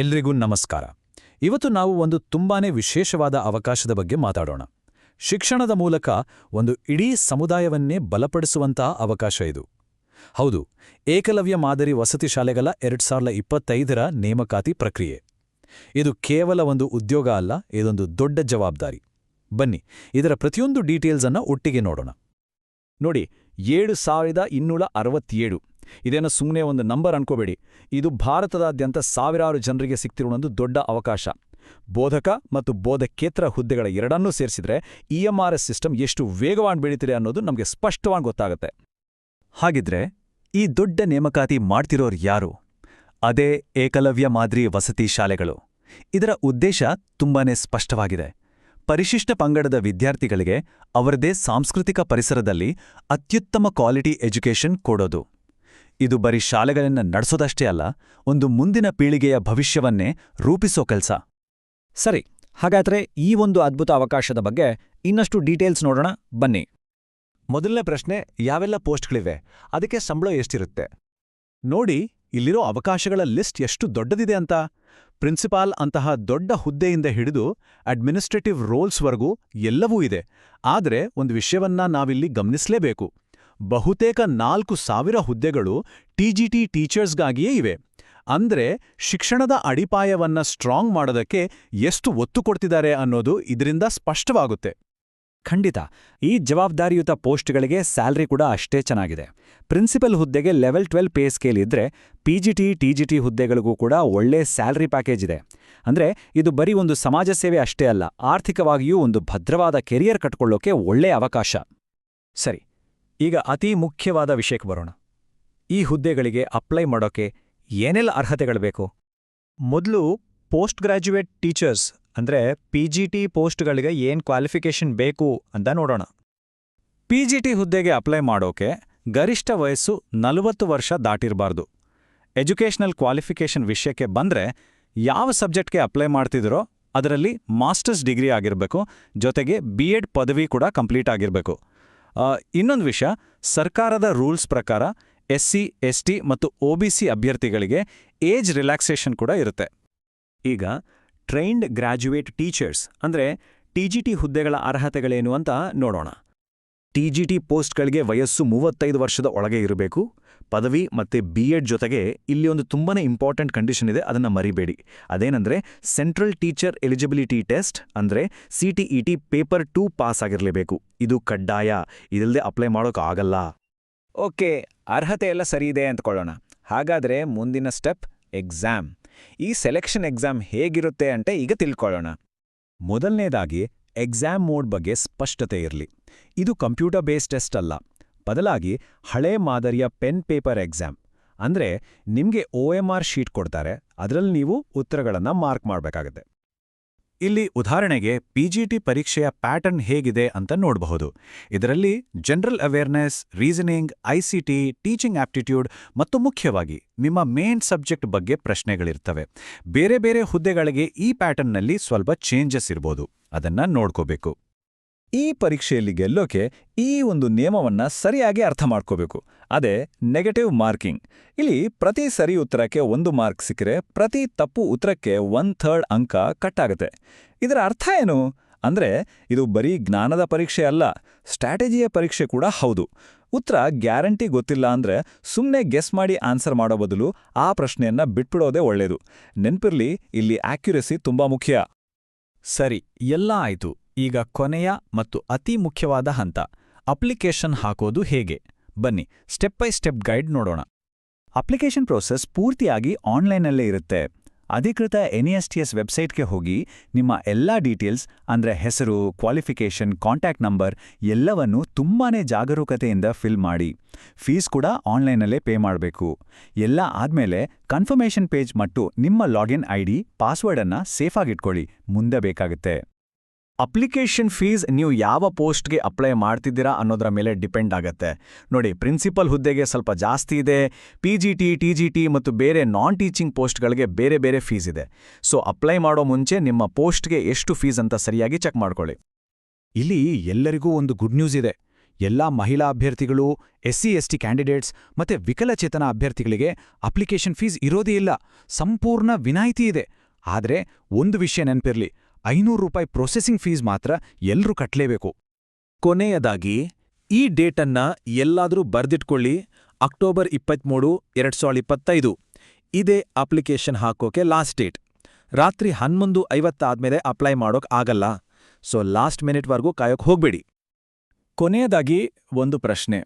ಎಲ್ರಿಗೂ ನಮಸ್ಕಾರ. ಇವತ್ತು ನಾವು ಒಂದು ತುಂಬಾನೇ ವಿಶೇಷವಾದ ಅವಕಾಶದ ಬಗ್ಗೆ ಮಾತಾಡೋಣ. ಶಿಕ್ಷಣದ ಮೂಲಕ ಒಂದು ಇಡೀ ಸಮುದಾಯವನ್ನೇ ಬಲಪಡಿಸುವಂತಹ ಅವಕಾಶ ಇದು. ಹೌದು, ಏಕಲವ್ಯ ಮಾದರಿ ವಸತಿ ಶಾಲೆಗಳ ಎರಡ್ ಸಾವಿರದ ಇಪ್ಪತ್ತೈದರ ನೇಮಕಾತಿ ಪ್ರಕ್ರಿಯೆ. ಇದು ಕೇವಲ ಒಂದು ಉದ್ಯೋಗ ಅಲ್ಲ, ಇದೊಂದು ದೊಡ್ಡ ಜವಾಬ್ದಾರಿ. ಬನ್ನಿ, ಇದರ ಪ್ರತಿಯೊಂದು ಡೀಟೇಲ್ಸ್ ಅನ್ನ ಒಟ್ಟಿಗೆ ನೋಡೋಣ. ನೋಡಿ, ಏಳು ಸಾವಿರದ ಇನ್ನೂರ ಅರವತ್ತೇಳು ಇದೇನೋ ಸುಮ್ಮನೆ ಒಂದು ನಂಬರ್ ಅನ್ಕೋಬೇಡಿ. ಇದು ಭಾರತದಾದ್ಯಂತ ಸಾವಿರಾರು ಜನರಿಗೆ ಸಿಗ್ತಿರೋ ಒಂದು ದೊಡ್ಡ ಅವಕಾಶ. ಬೋಧಕ ಮತ್ತು ಬೋಧಕೇತರ ಹುದ್ದೆಗಳ ಎರಡನ್ನೂ ಸೇರಿಸಿದ್ರೆ ಎಸ್ ಸಿಸ್ಟಮ್ ಎಷ್ಟು ವೇಗವಾಗಿ ಬೆಳೀತಿದೆ ಅನ್ನೋದು ನಮಗೆ ಸ್ಪಷ್ಟವಾಗಿ ಗೊತ್ತಾಗುತ್ತೆ. ಹಾಗಿದ್ರೆ ಈ ದೊಡ್ಡ ನೇಮಕಾತಿ ಮಾಡ್ತಿರೋರು ಯಾರು? ಅದೇ ಏಕಲವ್ಯ ಮಾದರಿ ವಸತಿ ಶಾಲೆಗಳು. ಇದರ ಉದ್ದೇಶ ತುಂಬಾನೇ ಸ್ಪಷ್ಟವಾಗಿದೆ. ಪರಿಶಿಷ್ಟ ಪಂಗಡದ ವಿದ್ಯಾರ್ಥಿಗಳಿಗೆ ಅವರದೇ ಸಾಂಸ್ಕೃತಿಕ ಪರಿಸರದಲ್ಲಿ ಅತ್ಯುತ್ತಮ ಕ್ವಾಲಿಟಿ ಎಜುಕೇಷನ್ ಕೊಡೋದು. ಇದು ಬರೀ ಶಾಲೆಗಳನ್ನ ನಡೆಸೋದಷ್ಟೇ ಅಲ್ಲ, ಒಂದು ಮುಂದಿನ ಪೀಳಿಗೆಯ ಭವಿಷ್ಯವನ್ನೇ ರೂಪಿಸೋ ಕೆಲ್ಸ. ಸರಿ, ಹಾಗಾದ್ರೆ ಈ ಒಂದು ಅದ್ಭುತ ಅವಕಾಶದ ಬಗ್ಗೆ ಇನ್ನಷ್ಟು ಡೀಟೇಲ್ಸ್ ನೋಡೋಣ, ಬನ್ನಿ. ಮೊದಲನೇ ಪ್ರಶ್ನೆ, ಯಾವೆಲ್ಲ ಪೋಸ್ಟ್ಗಳಿವೆ? ಅದಕ್ಕೆ ಸಂಬಳ ಎಷ್ಟಿರುತ್ತೆ? ನೋಡಿ, ಇಲ್ಲಿರೋ ಅವಕಾಶಗಳ ಲಿಸ್ಟ್ ಎಷ್ಟು ದೊಡ್ಡದಿದೆ ಅಂತ. ಪ್ರಿನ್ಸಿಪಾಲ್ ಅಂತಹ ದೊಡ್ಡ ಹುದ್ದೆಯಿಂದ ಹಿಡಿದು ಅಡ್ಮಿನಿಸ್ಟ್ರೇಟಿವ್ ರೋಲ್ಸ್ವರೆಗೂ ಎಲ್ಲವೂ ಇದೆ. ಆದರೆ, ಒಂದು ವಿಷಯವನ್ನ ನಾವಿಲ್ಲಿ ಗಮನಿಸಲೇಬೇಕು. ಬಹುತೇಕ ನಾಲ್ಕು ಸಾವಿರ ಹುದ್ದೆಗಳು ಟಿಜಿಟಿ ಟೀಚರ್ಸ್ಗಾಗಿಯೇ ಇವೆ. ಅಂದ್ರೆ ಶಿಕ್ಷಣದ ಅಡಿಪಾಯವನ್ನ ಸ್ಟ್ರಾಂಗ್ ಮಾಡೋದಕ್ಕೆ ಎಷ್ಟು ಒತ್ತು ಕೊಡ್ತಿದ್ದಾರೆ ಅನ್ನೋದು ಇದರಿಂದ ಸ್ಪಷ್ಟವಾಗುತ್ತೆ. ಖಂಡಿತ, ಈ ಜವಾಬ್ದಾರಿಯುತ ಪೋಸ್ಟ್ಗಳಿಗೆ ಸ್ಯಾಲ್ರಿ ಕೂಡ ಅಷ್ಟೇ ಚೆನ್ನಾಗಿದೆ. ಪ್ರಿನ್ಸಿಪಲ್ ಹುದ್ದೆಗೆ ಲೆವೆಲ್ ಟ್ವೆಲ್ ಪೇ ಸ್ಕೇಲ್ ಇದ್ರೆ ಜಿ ಟಿಜಿಟಿ ಹುದ್ದೆಗಳಿಗೂ ಕೂಡ ಒಳ್ಳೆ ಸ್ಯಾಲ್ರಿ ಪ್ಯಾಕೇಜ್ ಇದೆ. ಅಂದ್ರೆ ಇದು ಬರೀ ಒಂದು ಸಮಾಜ ಸೇವೆ ಅಷ್ಟೇ ಅಲ್ಲ, ಆರ್ಥಿಕವಾಗಿಯೂ ಒಂದು ಭದ್ರವಾದ ಕೆರಿಯರ್ ಕಟ್ಕೊಳ್ಳೋಕೆ ಒಳ್ಳೆ ಅವಕಾಶ. ಸರಿ ಈಗ ಅತೀ ಮುಖ್ಯವಾದ ವಿಷಯಕ್ಕೆ ಬರೋಣ. ಈ ಹುದ್ದೆಗಳಿಗೆ ಅಪ್ಲೈ ಮಾಡೋಕೆ ಏನೆಲ್ಲ ಅರ್ಹತೆಗಳು ಬೇಕು? ಮೊದಲು ಪೋಸ್ಟ್ ಗ್ರ್ಯಾಜುಯೇಟ್ ಟೀಚರ್ಸ್, ಅಂದ್ರೆ ಟಿ ಪೋಸ್ಟ್ಗಳಿಗೆ ಏನ್ ಕ್ವಾಲಿಫಿಕೇಷನ್ ಬೇಕು ಅಂತ ನೋಡೋಣ. ಪಿ ಜಿ ಟಿ ಹುದ್ದೆಗೆ ಅಪ್ಲೈ ಮಾಡೋಕೆ ಗರಿಷ್ಠ ವಯಸ್ಸು ನಲವತ್ತು ವರ್ಷ ದಾಟಿರಬಾರ್ದು. ಎಜುಕೇಷನಲ್ ಕ್ವಾಲಿಫಿಕೇಷನ್ ವಿಷಯಕ್ಕೆ ಬಂದ್ರೆ ಯಾವ ಸಬ್ಜೆಕ್ಟ್ಗೆ ಅಪ್ಲೈ ಮಾಡ್ತಿದ್ರೋ ಅದರಲ್ಲಿ ಮಾಸ್ಟರ್ಸ್ ಡಿಗ್ರಿ ಆಗಿರಬೇಕು, ಜೊತೆಗೆ ಬಿ ಎಡ್ ಪದವಿ ಕೂಡ ಕಂಪ್ಲೀಟ್ ಆಗಿರಬೇಕು. ಇನ್ನೊಂದು ವಿಷಯ, ಸರ್ಕಾರದ ರೂಲ್ಸ್ ಪ್ರಕಾರ ಎಸ್ ಸಿ ಎಸ್ ಟಿ ಮತ್ತು ಒ ಬಿ ಸಿ ಅಭ್ಯರ್ಥಿಗಳಿಗೆ ಏಜ್ ರಿಲ್ಯಾಕ್ಸೇಷನ್ ಕೂಡ ಇರುತ್ತೆ. ಈಗ ಟ್ರೈನ್ಡ್ ಗ್ರ್ಯಾಜುಯೇಟ್ ಟೀಚರ್ಸ್ ಅಂದ್ರೆ ಟಿ ಹುದ್ದೆಗಳ ಅರ್ಹತೆಗಳೇನು ಅಂತ ನೋಡೋಣ. ಟಿಜಿಟಿ ಪೋಸ್ಟ್ಗಳಿಗೆ ವಯಸ್ಸು ಮೂವತ್ತೈದು ವರ್ಷದ ಒಳಗೆ ಇರಬೇಕು. ಪದವಿ ಮತ್ತೆ ಬಿ ಎಡ್ ಜೊತೆಗೆ ಇಲ್ಲಿ ಒಂದು ತುಂಬಾನೇ ಇಂಪಾರ್ಟೆಂಟ್ ಕಂಡೀಷನ್ ಇದೆ, ಅದನ್ನ ಮರಿಬೇಡಿ. ಅದೇನಂದ್ರೆ ಸೆಂಟ್ರಲ್ ಟೀಚರ್ ಎಲಿಜಿಬಿಲಿಟಿ ಟೆಸ್ಟ್ ಅಂದ್ರೆ ಟಿ ಪೇಪರ್ ಟೂ ಪಾಸ್ ಆಗಿರಲೇಬೇಕು. ಇದು ಕಡ್ಡಾಯ ಇದಲ್ಲದೆ ಅಪ್ಲೈ ಮಾಡೋಕೆ ಆಗಲ್ಲ. ಓಕೆ, ಅರ್ಹತೆ ಎಲ್ಲ ಸರಿ ಇದೆ ಅಂದ್ಕೊಳ್ಳೋಣ ಹಾಗಾದ್ರೆ ಮುಂದಿನ ಸ್ಟೆಪ್ ಎಕ್ಸಾಮ್ ಈ ಸೆಲೆಕ್ಷನ್ ಎಕ್ಸಾಮ್ ಹೇಗಿರುತ್ತೆ ಅಂತ ಈಗ ತಿಳ್ಕೊಳ್ಳೋಣ. ಮೊದಲನೇದಾಗಿ ಎಕ್ಸಾಮ್ ಮೋಡ್ ಬಗ್ಗೆ ಸ್ಪಷ್ಟತೆ ಇರಲಿ. ಇದು ಕಂಪ್ಯೂಟರ್ ಬೇಸ್ಡ್ ಟೆಸ್ಟ್ ಅಲ್ಲ. ಬದಲಾಗಿ ಹಳೆ ಮಾದರಿಯ ಪೆನ್ ಪೇಪರ್ ಎಕ್ಸಾಮ್. ಅಂದ್ರೆ ನಿಮ್ಗೆ ಒ ಎಂ ಆರ್ ಶೀಟ್ ಕೊಡ್ತಾರೆ. ಅದರಲ್ಲಿ ನೀವು ಉತ್ತರಗಳನ್ನು ಮಾರ್ಕ್ ಮಾಡಬೇಕಾಗತ್ತೆ. ಇಲ್ಲಿ ಉದಾಹರಣೆಗೆ ಪಿಜಿಟಿ ಪರೀಕ್ಷೆಯ ಪ್ಯಾಟರ್ನ್ ಹೇಗಿದೆ ಅಂತ ನೋಡಬಹುದು. ಇದರಲ್ಲಿ general awareness, reasoning ICT teaching aptitude ಮತ್ತು ಮುಖ್ಯವಾಗಿ ನಿಮ್ಮ ಮೇನ್ ಸಬ್ಜೆಕ್ಟ್ ಬಗ್ಗೆ ಪ್ರಶ್ನೆಗಳಿರ್ತವೆ. ಬೇರೆ ಬೇರೆ ಹುದ್ದೆಗಳಿಗೆ ಈ ಪ್ಯಾಟರ್ನ್ನಲ್ಲಿ ಸ್ವಲ್ಪ ಚೇಂಜಸ್ ಇರ್ಬೋದು. ಅದನ್ನ ನೋಡ್ಕೋಬೇಕು. ಈ ಪರೀಕ್ಷೆಯಲ್ಲಿ ಗೆಲ್ಲೋಕೆ ಈ ಒಂದು ನಿಯಮವನ್ನ ಸರಿಯಾಗಿ ಅರ್ಥ ಮಾಡ್ಕೋಬೇಕು. ಅದೇ ನೆಗೆಟಿವ್ ಮಾರ್ಕಿಂಗ್ ಇಲ್ಲಿ ಪ್ರತಿ ಸರಿ ಉತ್ತರಕ್ಕೆ ಒಂದು ಮಾರ್ಕ್ ಸಿಕ್ಕರೆ ಪ್ರತಿ ತಪ್ಪು ಉತ್ತರಕ್ಕೆ ಒನ್ ಥರ್ಡ್ ಅಂಕ ಕಟ್ಟಾಗುತ್ತೆ. ಇದರ ಅರ್ಥ ಏನು? ಅಂದ್ರೆ ಇದು ಬರೀ ಜ್ಞಾನದ ಪರೀಕ್ಷೆ ಅಲ್ಲ ಸ್ಟ್ರಾಟಜಿಯ ಪರೀಕ್ಷೆ ಕೂಡ ಹೌದು. ಉತ್ತರ ಗ್ಯಾರಂಟಿ ಗೊತ್ತಿಲ್ಲ ಅಂದ್ರೆ ಸುಮ್ಮನೆ ಗೆಸ್ ಮಾಡಿ ಆನ್ಸರ್ ಮಾಡೋ ಬದಲು ಆ ಪ್ರಶ್ನೆಯನ್ನ ಬಿಟ್ಬಿಡೋದೇ ಒಳ್ಳೆಯದು ನೆನ್ಪಿರ್ಲಿ, ಇಲ್ಲಿ ಆಕ್ಯುರೆಸಿ ತುಂಬಾ ಮುಖ್ಯ. ಸರಿ, ಎಲ್ಲ ಆಯ್ತು. ಈಗ ಕೊನೆಯ ಮತ್ತು ಅತಿ ಮುಖ್ಯವಾದ ಹಂತ, ಅಪ್ಲಿಕೇಶನ್ ಹಾಕೋದು ಹೇಗೆ? ಬನ್ನಿ, ಸ್ಟೆಪ್ ಬೈ ಸ್ಟೆಪ್ ಗೈಡ್ ನೋಡೋಣ. ಅಪ್ಲಿಕೇಶನ್ ಪ್ರೋಸೆಸ್ ಪೂರ್ತಿಯಾಗಿ ಆನ್ಲೈನಲ್ಲೇ ಇರುತ್ತೆ. ಅಧಿಕೃತ ಎನ್ಇಎಸ್ಟಿಎಸ್ ವೆಬ್ಸೈಟ್ಗೆ ಹೋಗಿ ನಿಮ್ಮ ಎಲ್ಲ ಡೀಟೇಲ್ಸ್, ಅಂದ್ರೆ ಹೆಸರು ಕ್ವಾಲಿಫಿಕೇಷನ್ ಕಾಂಟ್ಯಾಕ್ಟ್ ನಂಬರ್ ಎಲ್ಲವನ್ನೂ ತುಂಬಾನೇ ಜಾಗರೂಕತೆಯಿಂದ ಫಿಲ್ ಮಾಡಿ. ಫೀಸ್ ಕೂಡ ಆನ್ಲೈನಲ್ಲೇ ಪೇ ಮಾಡಬೇಕು. ಎಲ್ಲ ಆದ್ಮೇಲೆ ಕನ್ಫರ್ಮೇಷನ್ ಪೇಜ್ ಮತ್ತು ನಿಮ್ಮ ಲಾಗಿನ್ ಐಡಿ ಪಾಸ್ವರ್ಡನ್ನು ಸೇಫಾಗಿಟ್ಕೊಳ್ಳಿ ಮುಂದೆ ಬೇಕಾಗುತ್ತೆ. ಅಪ್ಲಿಕೇಶನ್ ಫೀಸ್ ನೀವು ಯಾವ ಪೋಸ್ಟ್ಗೆ ಅಪ್ಲೈ ಮಾಡ್ತಿದ್ದೀರಾ ಅನ್ನೋದರ ಮೇಲೆ ಡಿಪೆಂಡ್ ಆಗುತ್ತೆ. ನೋಡಿ, ಪ್ರಿನ್ಸಿಪಲ್ ಹುದ್ದೆಗೆ ಸ್ವಲ್ಪ ಜಾಸ್ತಿ ಇದೆ, P G T T G T ಮತ್ತು ಬೇರೆ ನಾನ್ ಟೀಚಿಂಗ್ ಪೋಸ್ಟ್ಗಳಿಗೆ ಬೇರೆ ಬೇರೆ ಫೀಸ್ ಇದೆ. ಸೊ, ಅಪ್ಲೈ ಮಾಡೋ ಮುಂಚೆ ನಿಮ್ಮ ಪೋಸ್ಟ್ಗೆ ಎಷ್ಟು ಫೀಸ್ ಅಂತ ಸರಿಯಾಗಿ ಚೆಕ್ ಮಾಡ್ಕೊಳ್ಳಿ. ಇಲ್ಲಿ ಎಲ್ಲರಿಗೂ ಒಂದು ಗುಡ್ ನ್ಯೂಸ್ ಇದೆ. ಎಲ್ಲ ಮಹಿಳಾ ಅಭ್ಯರ್ಥಿಗಳು ಎಸ್ ಟಿ ಕ್ಯಾಂಡಿಡೇಟ್ಸ್ ಮತ್ತೆ ವಿಕಲಚೇತನ ಅಭ್ಯರ್ಥಿಗಳಿಗೆ ಅಪ್ಲಿಕೇಶನ್ ಫೀಸ್ ಇರೋದೇ ಇಲ್ಲ. ಸಂಪೂರ್ಣ ವಿನಾಯಿತಿ ಇದೆ. ಆದರೆ ಒಂದು ವಿಷಯ ನೆನ್ಪಿರ್ಲಿ. ಐನೂರು ರೂಪಾಯಿ ಪ್ರೊಸೆಸಿಂಗ್ ಫೀಸ್ ಮಾತ್ರ ಎಲ್ರೂ ಕಟ್ಲೇಬೇಕು. ಕೊನೆಯದಾಗಿ, ಈ ಡೇಟನ್ನ ಎಲ್ಲಾದರೂ ಬರ್ದಿಟ್ಕೊಳ್ಳಿ. ಅಕ್ಟೋಬರ್ ಇಪ್ಪತ್ತ್ಮೂರು, ಎರಡು ಸಾವಿರದ ಇಪ್ಪತ್ತೈದು. ಇದೇ ಅಪ್ಲಿಕೇಶನ್ ಹಾಕೋಕೆ ಲಾಸ್ಟ್ ಡೇಟ್ ರಾತ್ರಿ ಹನ್ನೊಂದು ಐವತ್ತಾದ್ಮೇಲೆ ಅಪ್ಲೈ ಮಾಡೋಕೆ ಆಗಲ್ಲ. ಸೊ ಲಾಸ್ಟ್ ಮಿನಿಟ್ವರೆಗೂ ಕಾಯೋಕೆ ಹೋಗ್ಬೇಡಿ. ಕೊನೆಯದಾಗಿ ಒಂದು ಪ್ರಶ್ನೆ.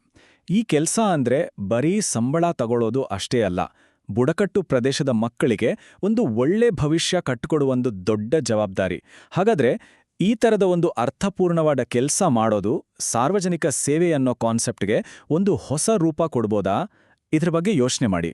ಈ ಕೆಲಸ ಅಂದ್ರೆ ಬರೀ ಸಂಬಳ ತಗೊಳ್ಳೋದು ಅಷ್ಟೇ ಅಲ್ಲ. ಬುಡಕಟ್ಟು ಪ್ರದೇಶದ ಮಕ್ಕಳಿಗೆ ಒಂದು ಒಳ್ಳೆ ಭವಿಷ್ಯ ಕಟ್ಟಿಕೊಡುವೊಂದು ದೊಡ್ಡ ಜವಾಬ್ದಾರಿ. ಹಾಗಾದ್ರೆ ಈ ಥರದ ಒಂದು ಅರ್ಥಪೂರ್ಣವಾದ ಕೆಲಸ ಮಾಡೋದು ಸಾರ್ವಜನಿಕ ಸೇವೆ ಅನ್ನೋ ಕಾನ್ಸೆಪ್ಟ್ಗೆ ಒಂದು ಹೊಸ ರೂಪ ಕೊಡ್ಬೋದಾ? ಇದ್ರ ಬಗ್ಗೆ ಯೋಚನೆ ಮಾಡಿ.